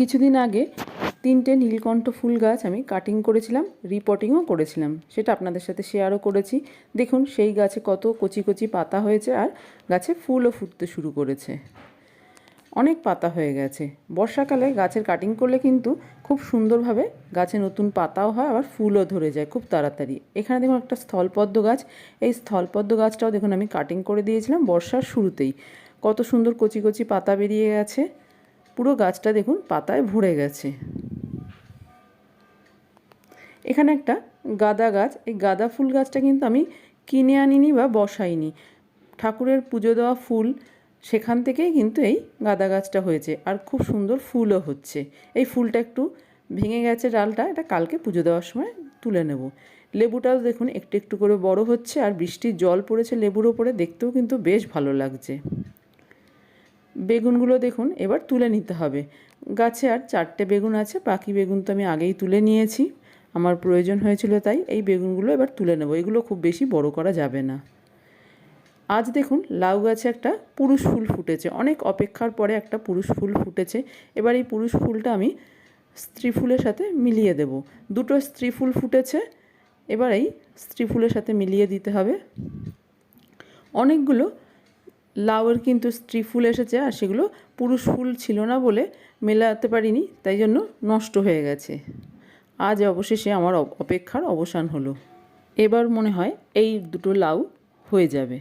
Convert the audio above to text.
কিছুদিন আগে তিনটে নীলকণ্ঠ ফুল গাছ আমি কাটিং করেছিলাম রিপোর্টিংও করেছিলাম। সেটা আপনাদের সাথে শেয়ারও করেছি। দেখুন, সেই গাছে কত কচি কচি পাতা হয়েছে আর গাছে ফুলও ফুটতে শুরু করেছে। অনেক পাতা হয়ে গেছে। বর্ষাকালে গাছের কাটিং করলে কিন্তু খুব সুন্দরভাবে গাছে নতুন পাতাও হয়, আবার ফুলও ধরে যায় খুব তাড়াতাড়ি। এখানে দেখুন একটা স্থলপদ্ম গাছ। এই স্থলপদ্ম গাছটাও দেখুন আমি কাটিং করে দিয়েছিলাম বর্ষার শুরুতেই। কত সুন্দর কচি কচি পাতা বেরিয়ে গেছে। পুরো গাছটা দেখুন পাতায় ভরে গেছে। এখানে একটা গাঁদা গাছ, এই গাঁদা ফুল গাছটা কিন্তু আমি কিনে আনিনি বা বসাইনি। ঠাকুরের পুজো দেওয়া ফুল সেখান থেকেই কিন্তু এই গাঁদা গাছটা হয়েছে আর খুব সুন্দর ফুলও হচ্ছে। এই ফুলটা একটু ভেঙে গেছে ডালটা, এটা কালকে পুজো দেওয়ার সময় তুলে নেব। লেবুটাও দেখুন একটু একটু করে বড় হচ্ছে আর বৃষ্টির জল পড়েছে লেবুর ওপরে, দেখতেও কিন্তু বেশ ভালো লাগছে। বেগুনগুলো দেখুন, এবার তুলে নিতে হবে। গাছে আর চারটে বেগুন আছে, বাকি বেগুন তো আমি আগেই তুলে নিয়েছি। আমার প্রয়োজন হয়েছিল তাই এই বেগুনগুলো এবার তুলে নেব। এগুলো খুব বেশি বড় করা যাবে না। আজ দেখুন, লাউ গাছে একটা পুরুষ ফুল ফুটেছে। অনেক অপেক্ষার পরে একটা পুরুষ ফুল ফুটেছে। এবার এই পুরুষ ফুলটা আমি স্ত্রী ফুলের সাথে মিলিয়ে দেব। দুটো স্ত্রী ফুল ফুটেছে। এবার এই স্ত্রী ফুলের সাথে মিলিয়ে দিতে হবে। অনেকগুলো লাউয়ের কিন্তু স্ত্রী ফুল এসেছে আর সেগুলো পুরুষ ফুল ছিল না বলে মেলাতে পারিনি, তাই জন্য নষ্ট হয়ে গেছে। আজ অবশেষে আমার অপেক্ষার অবসান হলো। এবার মনে হয় এই দুটো লাউ হয়ে যাবে।